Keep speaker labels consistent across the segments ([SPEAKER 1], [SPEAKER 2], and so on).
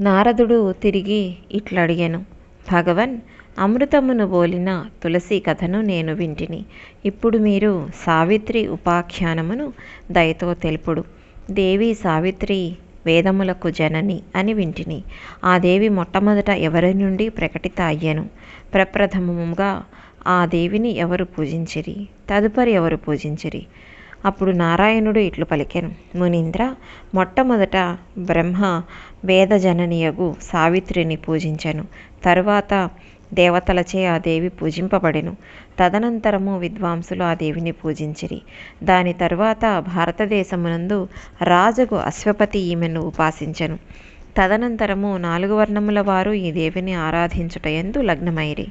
[SPEAKER 1] నారదుడు తిరిగి ఇట్లడిగెను భగవన్ అమృతమును బోలిన తులసి కథను నేను వింటిని. ఇప్పుడు మీరు సావిత్రి ఉపాఖ్యానమును దయతో తెలుపుడు. దేవి సావిత్రి వేదములకు జనని అని వింటిని. ఆ దేవి మొట్టమొదట ఎవరి నుండి ప్రకటిత అయ్యను? ప్రప్రథమముగా ఆ దేవిని ఎవరు పూజించిరి? తదుపరి ఎవరు పూజించిరి? అప్పుడు నారాయణుడు ఇట్లు పలికెను. మునీంద్ర మొట్టమొదట బ్రహ్మ వేదజననియగు సావిత్రిని పూజించెను. తరువాత దేవతలచే ఆ దేవి పూజింపబడెను. తదనంతరము విద్వాంసులు ఆ దేవిని పూజించిరి. దాని తరువాత భారతదేశమునందు రాజుగు అశ్వపతి ఈమెను ఉపాసించెను. తదనంతరము నాలుగు వర్ణముల వారు ఈ దేవిని ఆరాధించుట ఎందు లగ్నమైరి.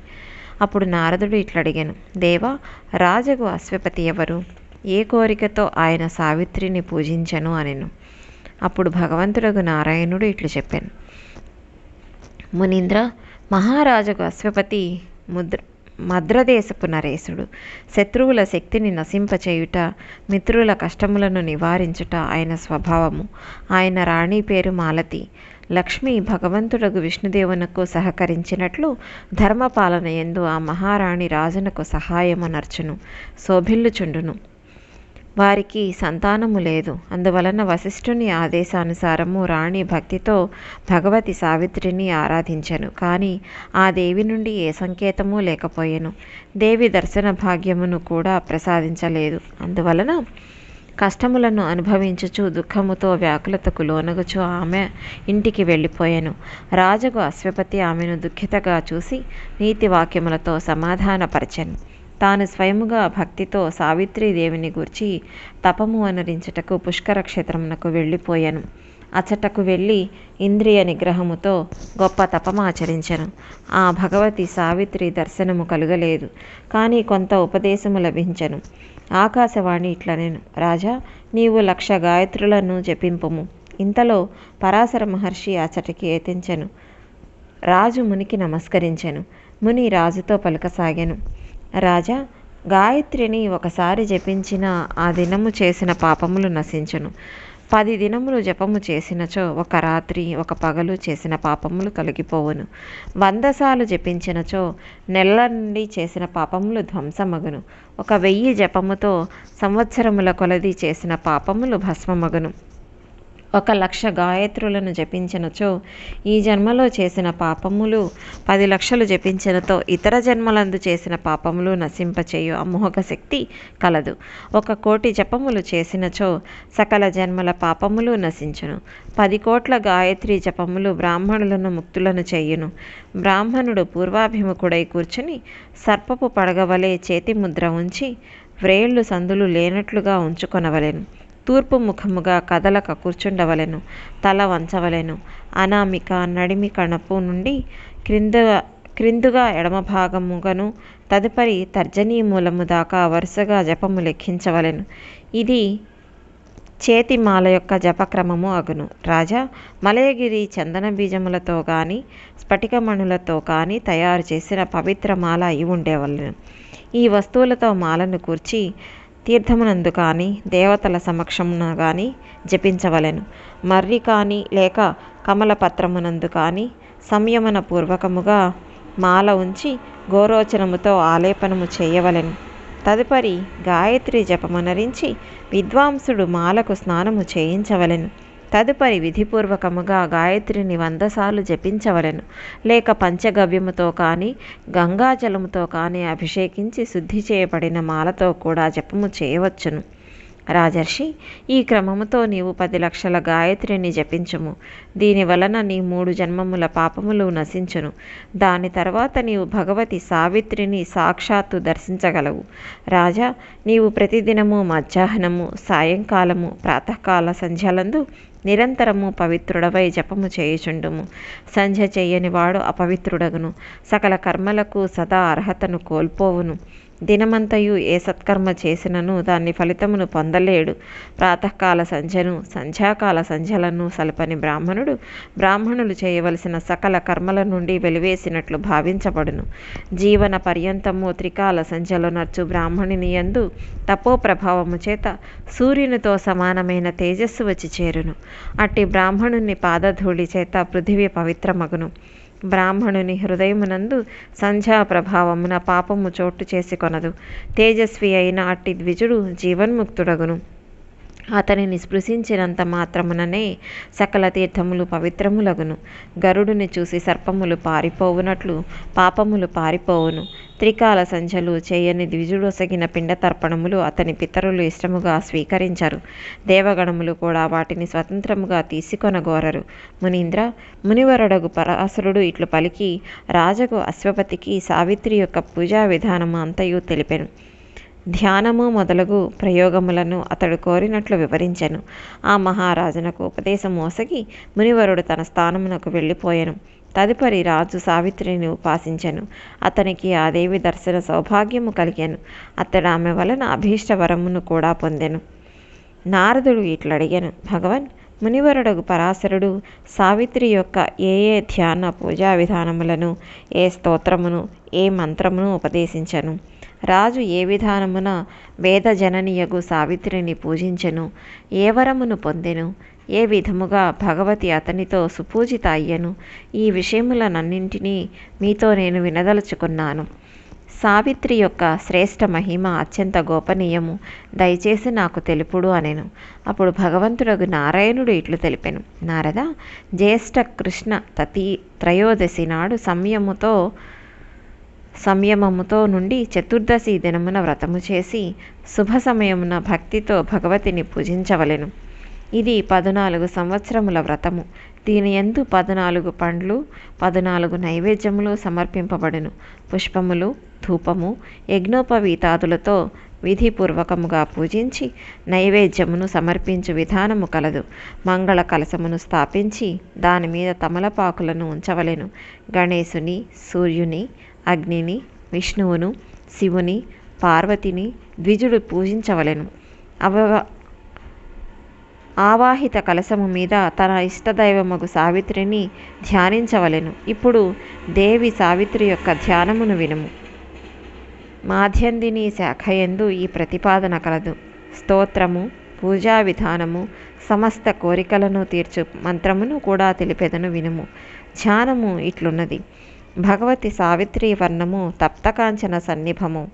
[SPEAKER 1] అప్పుడు నారదుడు ఇట్లడిగాను. దేవా రాజగు అశ్వపతి ఎవరు? ఏ కోరికతో ఆయన సావిత్రిని పూజించను అనెను. అప్పుడు భగవంతుడకు నారాయణుడు ఇట్లు చెప్పాను. మునీంద్ర మహారాజుకు అశ్వపతి ముద్ర మద్రదేశపు నరేశుడు శత్రువుల శక్తిని నశింపచేయుట మిత్రుల కష్టములను నివారించుట ఆయన స్వభావము. ఆయన రాణి పేరు మాలతి. లక్ష్మి భగవంతుడకు విష్ణుదేవునకు సహకరించినట్లు ధర్మపాలన ఎందు ఆ మహారాణి రాజునకు సహాయమునర్చును శోభిల్లుచుండును. వారికి సంతానము లేదు. అందువలన వశిష్ఠుని ఆదేశానుసారము రాణి భక్తితో భగవతి సావిత్రిని ఆరాధించెను. కానీ ఆ దేవి నుండి ఏ సంకేతము లేకపోయెను. దేవి దర్శన భాగ్యమును కూడా ప్రసాదించలేదు. అందువలన కష్టములను అనుభవించుచు దుఃఖముతో వ్యాకులతకు లోనగుచు ఆమె ఇంటికి వెళ్ళిపోయాను. రాజుకు అశ్వపతి ఆమెను దుఃఖితగా చూసి నీతి వాక్యములతో సమాధానపరచెను. తాను స్వయముగా భక్తితో సావిత్రీదేవిని గూర్చి తపము అనరించుటకు పుష్కర క్షేత్రమునకు వెళ్ళిపోయాను. అచ్చటకు వెళ్ళి ఇంద్రియ నిగ్రహముతో గొప్ప తపమాచరించను ఆ భగవతి సావిత్రి దర్శనము కలుగలేదు కానీ కొంత ఉపదేశము లభించను. ఆకాశవాణి ఇట్లనేను రాజా నీవు లక్ష గాయత్రులను జపింపము. ఇంతలో పరాశర మహర్షి అచ్చటికి ఏతించెను రాజు మునికి నమస్కరించెను. ముని రాజుతో పలకసాగాను. రాజా గాయత్రిని ఒకసారి జపించిన ఆ దినము చేసిన పాపములు నశించును. పది దినములు జపము చేసినచో ఒక రాత్రి ఒక పగలు చేసిన పాపములు తొలగిపోవును వందసాలు జపించినచో నెల నుండి చేసిన పాపములు ధ్వంసమగును. ఒక వెయ్యి జపముతో సంవత్సరముల కొలది చేసిన పాపములు భస్మమగును. ఒక లక్ష గాయత్రులను జపించినచో ఈ జన్మలో చేసిన పాపములు పది లక్షలు జపించినతో ఇతర జన్మలందు చేసిన పాపములు నశింపచేయు అమోఘ శక్తి కలదు. ఒక కోటి జపములు చేసినచో సకల జన్మల పాపములు నశించును. పది కోట్ల గాయత్రి జపములు బ్రాహ్మణులను ముక్తులను చేయును. బ్రాహ్మణుడు పూర్వాభిముఖుడై కూర్చుని సర్పపు పడగవలే చేతి ముద్ర ఉంచి వ్రేళ్ళు సందులు లేనట్లుగా ఉంచుకొనవలెను. తూర్పు ముఖముగా కదలక కూర్చుండవలెను తల వంచవలెను. అనామిక నడిమి కణపు నుండి క్రింద క్రిందుగా ఎడమ భాగముగను తదుపరి తర్జనీ మూలము దాకా వరుసగా జపము లెక్కించవలెను. ఇది చేతి మాల యొక్క జపక్రమము అగును. రాజా మలయగిరి చందన బీజములతో కానీ స్ఫటికమణులతో కానీ తయారు చేసిన పవిత్ర మాల అయి ఉండేవలెను. ఈ వస్తువులతో మాలను కూర్చి తీర్థమునందు కానీ దేవతల సమక్షమున కానీ జపించవలెను. మర్రి కానీ లేక కమలపత్రమునందు కానీ సంయమన పూర్వకముగా మాల ఉంచి గోరోచనముతో ఆలేపనము చేయవలెను. తదుపరి గాయత్రి జపమునరించి విద్వాంసుడు మాలకు స్నానము చేయించవలెను. తదుపరి విధిపూర్వకముగా గాయత్రిని వందసార్లు జపించవలెను. లేక పంచగవ్యముతో కానీ గంగాజలముతో కానీ అభిషేకించి శుద్ధి చేయబడిన మాలతో కూడా జపము చేయవచ్చును. రాజర్షి ఈ క్రమముతో నీవు పది లక్షల గాయత్రిని జపించుము. దీని వలన నీ మూడు జన్మముల పాపములు నశించును. దాని తర్వాత నీవు భగవతి సావిత్రిని సాక్షాత్తు దర్శించగలవు. రాజా నీవు ప్రతిదినము మధ్యాహ్నము సాయంకాలము ప్రాతకాల సంధ్యలందు నిరంతరము పవిత్రుడవై జపము చేయుచుండుము. సంధ్య చేయని వాడు అపవిత్రుడగును. సకల కర్మలకు సదా అర్హతను కోల్పోవును. దినమంతయు ఏ సత్కర్మ చేసినను దాన్ని ఫలితమును పొందలేడు. ప్రాతకాల సంధ్యను సంధ్యాకాల సంధ్యలను సలపని బ్రాహ్మణుడు బ్రాహ్మణులు చేయవలసిన సకల కర్మల నుండి వెలివేసినట్లు భావించబడును. జీవన పర్యంతము త్రికాల సంధ్యలో నర్చు బ్రాహ్మణుని యందు తపో ప్రభావము చేత సూర్యునితో సమానమైన తేజస్సు వచ్చి చేరును. అట్టి బ్రాహ్మణుని పాదధూళి చేత పృథివీ పవిత్రమగును. బ్రాహ్మణుని హృదయమునందు సంధ్యా ప్రభావమున పాపము చోటు చేసుకొనదు తేజస్వి అయిన అట్టి ద్విజుడు జీవన్ముక్తుడగును. అతనిని స్పృశించినంత మాత్రముననే సకల తీర్థములు పవిత్రములగును. గరుడుని చూసి సర్పములు పారిపోవునట్లు పాపములు పారిపోవును. త్రికాల సంచలు చేయని ద్విజుడొసగిన పిండతర్పణములు అతని పితరులు ఇష్టముగా స్వీకరించరు. దేవగణములు కూడా వాటిని స్వతంత్రముగా తీసుకొనగోరరు. మునీంద్ర మునివరుడగు పరాసురుడు ఇట్లు పలికి రాజగు అశ్వపతికి సావిత్రి యొక్క పూజా విధానము అంతయు తెలిపెను. ధ్యానము మొదలగు ప్రయోగములను అతడు కోరినట్లు వివరించెను. ఆ మహారాజునకు ఉపదేశం మోసగి మునివరుడు తన స్థానమునకు వెళ్ళిపోయెను. తదుపరి రాజు సావిత్రిని ఉపాసించెను. అతనికి ఆ దేవి దర్శన సౌభాగ్యము కలిగాను. అతడు ఆమె వలన అభీష్ట వరమును కూడా పొందెను. నారదుడు ఇట్లడిగాను భగవన్ మునివరుడు పరాశరుడు సావిత్రి యొక్క ఏ ఏ ధ్యాన పూజా విధానములను ఏ స్తోత్రమును ఏ మంత్రమును ఉపదేశించను? రాజు ఏ విధానమున వేదజననియగు సావిత్రిని పూజించెను? ఏ వరమును పొందెను? ఏ విధముగా భగవతి అతనితో సుపూజిత అయ్యను? ఈ విషయములనన్నింటినీ మీతో నేను వినదలుచుకున్నాను. సావిత్రి యొక్క శ్రేష్ఠ మహిమ అత్యంత గోపనీయము. దయచేసి నాకు తెలుపుడు అనెను. అప్పుడు భగవంతుడగు నారాయణుడు ఇట్లు తెలిపెను. నారద జ్యేష్ఠ కృష్ణ తతి త్రయోదశి నాడు సంయముతో సంయమముతో నుండి చతుర్దశి దినమున వ్రతము చేసి శుభ సమయమున భక్తితో భగవతిని పూజించవలెను. ఇది పదునాలుగు సంవత్సరముల వ్రతము. దీని ఎందు పద్నాలుగు పండ్లు పద్నాలుగు నైవేద్యములు సమర్పింపబడును. పుష్పములు ధూపము యజ్ఞోపవీతాదులతో విధిపూర్వకముగా పూజించి నైవేద్యమును సమర్పించు విధానము కలదు. మంగళ కలశమును స్థాపించి దాని మీద తమలపాకులను ఉంచవలెను. గణేశుని సూర్యుని అగ్నిని విష్ణువును శివుని పార్వతిని ద్విజుడు పూజించవలెను. అవ ఆవాహిత కలశము మీద తన ఇష్టదైవమగు సావిత్రిని ధ్యానించవలెను. ఇప్పుడు దేవి సావిత్రి యొక్క ధ్యానమును వినుము. మాధ్యందిని శాఖయందు ఈ ప్రతిపాదన కలదు. స్తోత్రము పూజా విధానము సమస్త కోరికలను తీర్చు మంత్రమును కూడా తెలిపెదను వినుము. ధ్యానము ఇట్లున్నది. భగవతి సావిత్రి వర్ణము తప్తకాంచన సన్నిభము.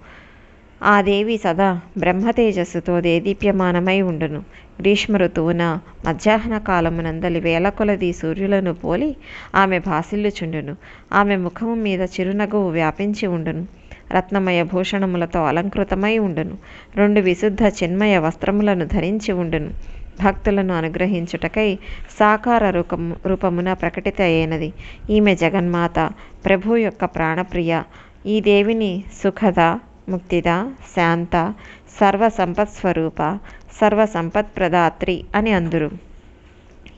[SPEAKER 1] ఆ దేవి సదా బ్రహ్మతేజస్సుతో దేదీప్యమానమై ఉండును. గ్రీష్మ ఋతువున మధ్యాహ్న కాలమునందలి వేల కొలది సూర్యులను పోలి ఆమె భాసిల్లుచుండును. ఆమె ముఖము మీద చిరునగువు వ్యాపించి ఉండును. రత్నమయ భూషణములతో అలంకృతమై ఉండును. రెండు విశుద్ధ చిన్మయ వస్త్రములను ధరించి ఉండును. భక్తులను అనుగ్రహించుటకై సాకార రూపము రూపమున ప్రకటిత అయినది. ఈమె జగన్మాత ప్రభు యొక్క ప్రాణప్రియ. ఈ దేవిని సుఖద ముక్తిద శాంత సర్వ సంపత్ స్వరూప సర్వ సంపత్ ప్రదాత్రి అని అందురు.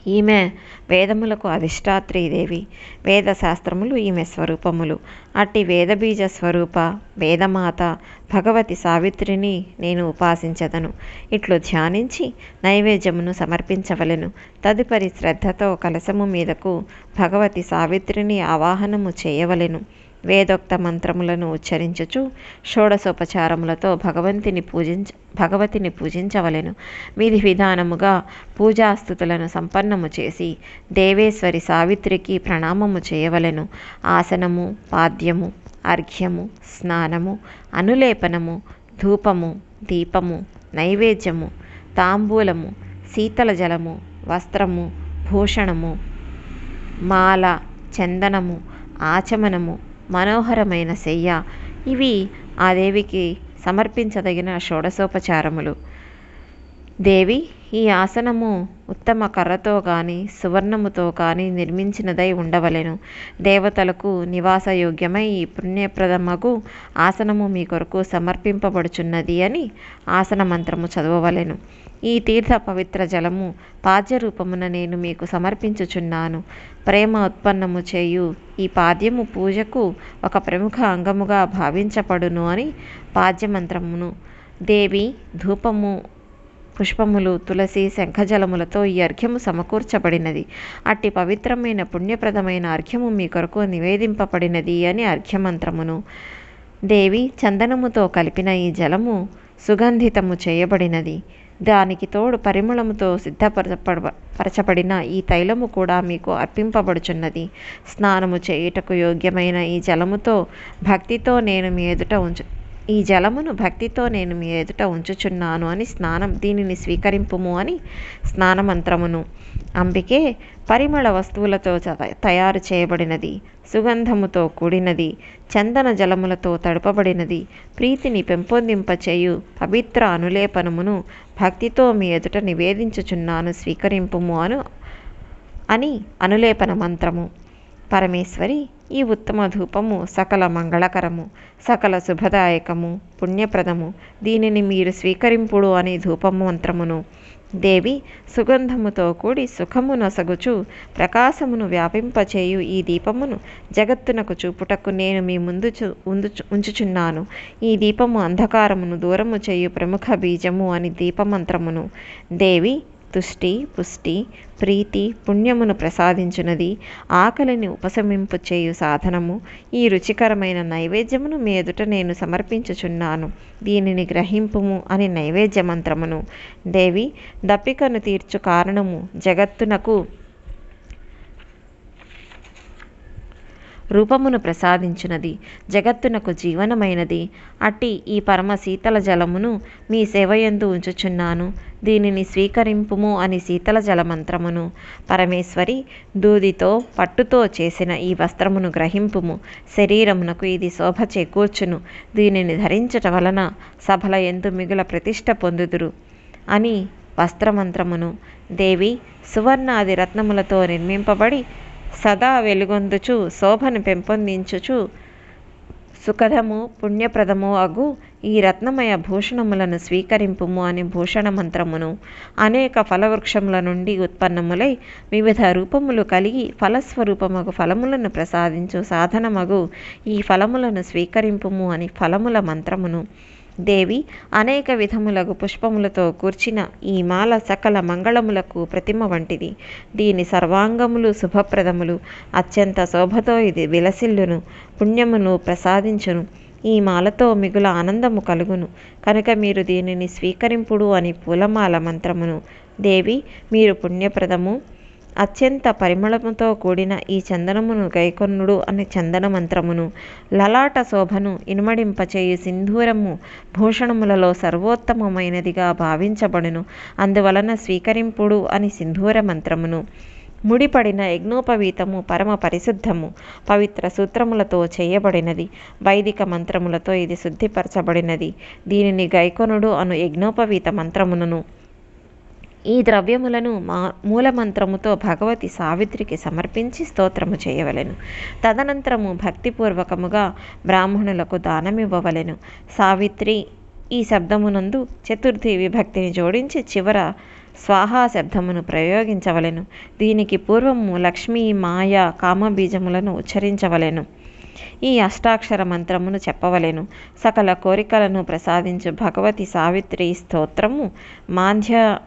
[SPEAKER 1] ఈమె వేదములకు అధిష్టాత్రి దేవి. వేద శాస్త్రములు ఈమె స్వరూపములు. అట్టి వేదబీజ స్వరూప వేదమాత భగవతి సావిత్రిని నేను ఉపాసించదను. ఇట్లు ధ్యానించి నైవేద్యమును సమర్పించవలెను. తదుపరి శ్రద్ధతో కలశము మీదకు భగవతి సావిత్రిని ఆవాహనము చేయవలెను. వేదోక్త మంత్రములను ఉచ్చరించుచు షోడశోపచారములతో భగవంతిని పూజించ భగవతిని పూజించవలెను. విధి విధానముగా పూజాస్థుతులను సంపన్నము చేసి దేవేశ్వరి సావిత్రికి ప్రణామము చేయవలెను. ఆసనము పాద్యము అర్ఘ్యము స్నానము అనులేపనము ధూపము దీపము నైవేద్యము తాంబూలము శీతల జలము వస్త్రము భూషణము మాల చందనము ఆచమనము మనోహరమైన శయ్య. ఇవి ఆ దేవికి సమర్పించదగిన షోడశోపచారములు. దేవి ఈ ఆసనము ఉత్తమ కర్రతో కానీ సువర్ణముతో కానీ నిర్మించినదై ఉండవలెను. దేవతలకు నివాసయోగ్యమై ఈ పుణ్యప్రదమగు ఆసనము మీ కొరకు సమర్పింపబడుచున్నది అని ఆసన మంత్రము చదవవలెను. ఈ తీర్థ పవిత్ర జలము పాద్య రూపమున నేను మీకు సమర్పించుచున్నాను. ప్రేమ ఉత్పన్నము చేయు ఈ పాద్యము పూజకు ఒక ప్రముఖ అంగముగా భావించబడును అని పాద్యమంత్రమును. దేవి ధూపము పుష్పములు తులసి శంఖజలములతో ఈ అర్ఘ్యము సమకూర్చబడినది. అట్టి పవిత్రమైన పుణ్యప్రదమైన అర్ఘ్యము మీ కొరకు నివేదింపబడినది అని అర్ఘ్యమంత్రమును. దేవి చందనముతో కలిపిన ఈ జలము సుగంధితము చేయబడినది. దానికి తోడు పరిమళముతో సిద్ధపరచబడిన ఈ తైలము కూడా మీకు అర్పింపబడుచున్నది. స్నానము చేయుటకు యోగ్యమైన ఈ జలముతో భక్తితో నేను మీ ఎదుట ఉంచు ఈ జలమును భక్తితో నేను మీ ఎదుట ఉంచుచున్నాను అని స్నానం దీనిని స్వీకరింపుము అని స్నానమంత్రమును. అంబికే పరిమళ వస్తువులతో తయారు చేయబడినది సుగంధముతో కూడినది చందన జలములతో తడపబడినది ప్రీతిని పెంపొందింపచేయు పవిత్ర అనులేపనమును భక్తితో మీ ఎదుట నివేదించుచున్నాను స్వీకరింపుము అను అని అనులేపన మంత్రము. పరమేశ్వరి ఈ ఉత్తమ ధూపము సకల మంగళకరము సకల శుభదాయకము పుణ్యప్రదము. దీనిని మీరు స్వీకరింపుడు అనే ధూపము మంత్రమును. దేవి సుగంధముతో కూడి సుఖము నొసగుచు ప్రకాశమును వ్యాపింపచేయు ఈ దీపమును జగత్తునకు చూపుటకు నేను మీ ముందు ఉంచుచున్నాను. ఈ దీపము అంధకారమును దూరము చేయు ప్రముఖ బీజము అని దీపమంత్రమును. దేవి తుష్టి పుష్టి ప్రీతి పుణ్యమును ప్రసాదించునది. ఆకలిని ఉపశమింపు చేయు సాధనము. ఈ రుచికరమైన నైవేద్యమును మీ ఎదుట నేను సమర్పించుచున్నాను. దీనిని గ్రహింపుము అని నైవేద్య మంత్రమును దేవి దప్పికను తీర్చు కారణము జగత్తునకు రూపమును ప్రసాదించినది. జగత్తునకు జీవనమైనది. అట్టి ఈ పరమ శీతల జలమును మీ సేవయందు ఉంచుచున్నాను. దీనిని స్వీకరింపుము అని శీతల జలమంత్రమును. పరమేశ్వరి దూదితో పట్టుతో చేసిన ఈ వస్త్రమును గ్రహింపుము. శరీరమునకు ఇది శోభ చేకూర్చును. దీనిని ధరించట వలన సభల ఎందు మిగుల ప్రతిష్ట పొందుదురు అని వస్త్రమంత్రమును. దేవి సువర్ణాది రత్నములతో నిర్మింపబడి సదా వెలుగొందుచు శోభను పెంపొందించుచు సుఖదము పుణ్యప్రదము అగు ఈ రత్నమయ భూషణములను స్వీకరింపుము అని భూషణ మంత్రమును అనేక ఫలవృక్షముల నుండి ఉత్పన్నములై వివిధ రూపములు కలిగి ఫలస్వరూపమగు ఫలములను ప్రసాదించు సాధనమగు ఈ ఫలములను స్వీకరింపుము అని ఫలముల మంత్రమును. దేవి అనేక విధములగు పుష్పములతో కూర్చిన ఈ మాల సకల మంగళములకు ప్రతిమ వంటిది. దీని సర్వాంగములు శుభప్రదములు. అత్యంత శోభతో ఇది విలసిల్లును. పుణ్యమును ప్రసాదించును. ఈ మాలతో మిగుల ఆనందము కలుగును. కనుక మీరు దీనిని స్వీకరింపుడు అని పూలమాల మంత్రమును. దేవి మీరు పుణ్యప్రదము. అత్యంత పరిమళముతో కూడిన ఈ చందనమును గైకొన్నుడు అనే చందన మంత్రమును. లలాట శోభను ఇనుమడింపచేయు సింధూరము భూషణములలో సర్వోత్తమమైనదిగా భావించబడును. అందువలన స్వీకరింపుడు అని సింధూర మంత్రమును. ముడిపడిన యజ్ఞోపవీతము పరమ పరిశుద్ధము. పవిత్ర సూత్రములతో చేయబడినది. వైదిక మంత్రములతో ఇది శుద్ధిపరచబడినది. దీనిని గైకొనుడు అను యజ్ఞోపవీత మంత్రమునను. ఈ ద్రవ్యములను మా మూలమంత్రముతో భగవతి సావిత్రికి సమర్పించి స్తోత్రము చేయవలెను. తదనంతరము భక్తిపూర్వకముగా బ్రాహ్మణులకు దానమివ్వవలెను. సావిత్రి ఈ శబ్దమునందు చతుర్థి విభక్తిని జోడించి చివర స్వాహా శబ్దమును ప్రయోగించవలెను. దీనికి పూర్వము లక్ష్మీ మాయ కామబీజములను ఉచ్చరించవలెను. ఈ అష్టాక్షర మంత్రమును చెప్పవలెను. సకల కోరికలను ప్రసాదించు భగవతి సావిత్రి స్తోత్రము మాధ్య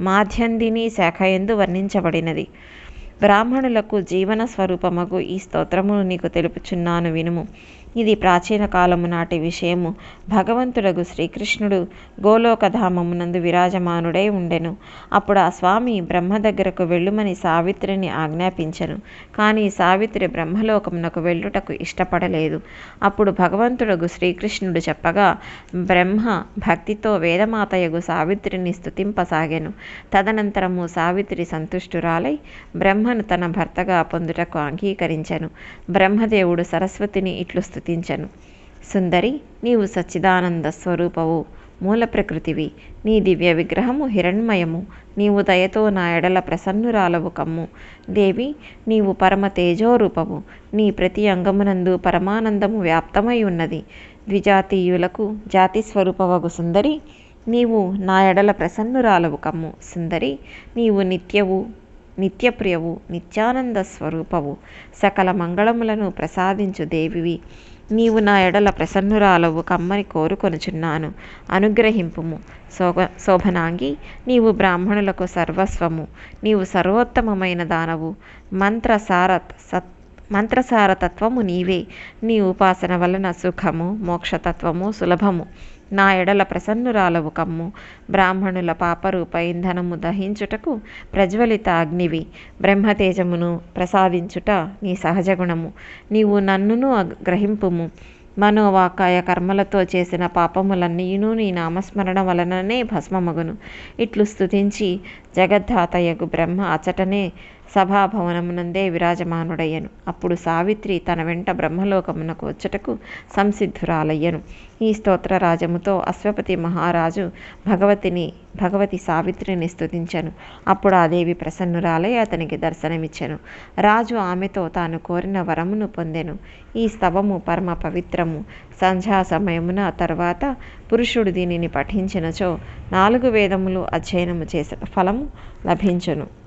[SPEAKER 1] మాధ్యందిని శాఖ ఎందు వర్ణించబడినది. బ్రాహ్మణులకు జీవన స్వరూపమగు ఈ స్తోత్రమును నీకు తెలుపుచున్నాను వినుము. ఇది ప్రాచీన కాలము నాటి విషయము. భగవంతుడగు శ్రీకృష్ణుడు గోలోకధామమునందు విరాజమానుడై ఉండెను. అప్పుడు ఆ స్వామి బ్రహ్మ దగ్గరకు వెళ్ళుమని సావిత్రిని ఆజ్ఞాపించెను. కానీ సావిత్రి బ్రహ్మలోకమునకు వెళ్ళుటకు ఇష్టపడలేదు. అప్పుడు భగవంతుడగు శ్రీకృష్ణుడు చెప్పగా బ్రహ్మ భక్తితో వేదమాతయగు సావిత్రిని స్థుతింపసాగాను తదనంతరము సావిత్రి సంతుష్టురాలై బ్రహ్మను తన భర్తగా పొందుటకు అంగీకరించెను. బ్రహ్మదేవుడు సరస్వతిని ఇట్లు గుర్తించను. సుందరి నీవు సచ్చిదానంద స్వరూపవు మూల ప్రకృతివి. నీ దివ్య విగ్రహము హిరణ్మయము. నీవు దయతో నా ఎడల ప్రసన్నురాలవు కమ్ము. దేవి నీవు పరమ తేజోరూపము నీ ప్రతి అంగమునందు పరమానందము వ్యాప్తమై ఉన్నది. ద్విజాతీయులకు జాతి స్వరూపవగు సుందరి నీవు నా ఎడల ప్రసన్నురాలవు కమ్ము. సుందరి నీవు నిత్యవు నిత్యప్రియవు నిత్యానంద స్వరూపవు. సకల మంగళములను ప్రసాదించు దేవివి. నీవు నా ఎడల ప్రసన్నురాలవు కమ్మని కోరుకొనుచున్నాను. అనుగ్రహింపుము. శోభ శోభనాంగి నీవు బ్రాహ్మణులకు సర్వస్వము. నీవు సర్వోత్తమమైన దానవు. మంత్రసారత్ సత్ మంత్రసారతత్వము నీవే. నీ ఉపాసన వలన సుఖము మోక్షతత్వము సులభము. నా ఎడల ప్రసన్నురాలవు కమ్ము. బ్రాహ్మణుల పాపరూప ఇంధనము దహించుటకు ప్రజ్వలిత అగ్నివి. బ్రహ్మతేజమును ప్రసాదించుట నీ సహజగుణము. నీవు నన్నును గ్రహింపుము. మనోవాకాయ కర్మలతో చేసిన పాపములన్నీను నీ నామస్మరణ వలననే భస్మమగును. ఇట్లు స్థుతించి జగద్ధాతయగు బ్రహ్మ అచటనే సభాభవనమునందే విరాజమానుడయ్యను. అప్పుడు సావిత్రి తన వెంట బ్రహ్మలోకమునకు వచ్చుటకు సంసిద్ధురాలయ్యను. ఈ స్తోత్ర రాజముతో అశ్వపతి మహారాజు భగవతిని భగవతి సావిత్రిని స్థుతించను అప్పుడు ఆ దేవి ప్రసన్నురాలై అతనికి దర్శనమిచ్చెను. రాజు ఆమెతో తాను కోరిన వరమును పొందెను. ఈ స్తవము పరమ పవిత్రము. సంధ్యా సమయమున తర్వాత పురుషుడు దీనిని పఠించినచో నాలుగు వేదములు అధ్యయనము చేసిన ఫలము లభించును.